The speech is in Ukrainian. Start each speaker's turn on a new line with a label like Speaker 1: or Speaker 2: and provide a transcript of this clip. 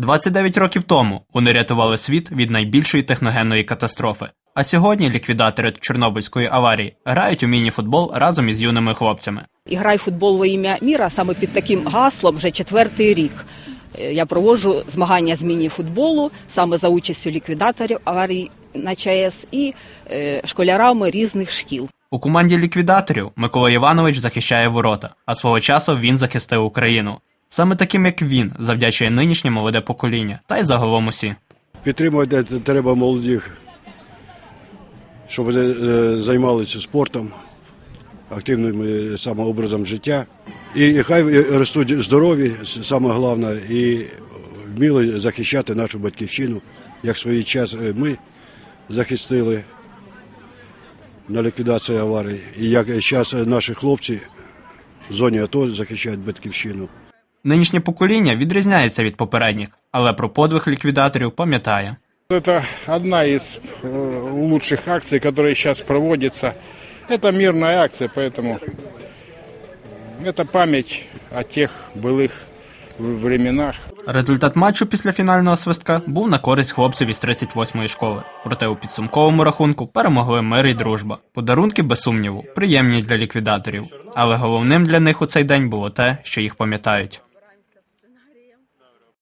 Speaker 1: 29 років тому вони рятували світ від найбільшої техногенної катастрофи. А сьогодні ліквідатори Чорнобильської аварії грають у міні-футбол разом із юними хлопцями.
Speaker 2: Іграй футбол во ім'я міра саме під таким гаслом вже четвертий рік. Е, Я проводжу змагання з міні-футболу саме за участю ліквідаторів аварій на ЧАЕС і е, школярами різних шкіл.
Speaker 1: У команді ліквідаторів Микола Іванович захищає ворота, а свого часу він захистив Україну. Саме таким, як він, завдячує нинішнє молоде покоління, та й загалом усі.
Speaker 3: Підтримувати треба молодих, щоб вони е, займалися спортом, активним е, самообразом життя. І, хай ростуть здорові, саме головне, і вміли захищати нашу батьківщину, як в свій час е, ми захистили на ліквідацію аварії, і як зараз наші хлопці в зоні АТО захищають батьківщину.
Speaker 1: Нинішнє покоління відрізняється від попередніх, але про подвиг ліквідаторів пам'ятає.
Speaker 4: Это одна из э, лучших акций, которая сейчас проводится. Это мирная акция, поэтому это память о тех былых временах.
Speaker 1: Результат матчу після фінального свистка був на користь хлопців із 38-ї школи. Проте у підсумковому рахунку перемогли мир і дружба. Подарунки, без сумніву, приємні для ліквідаторів. Але головним для них у цей день було те, що їх пам'ятають.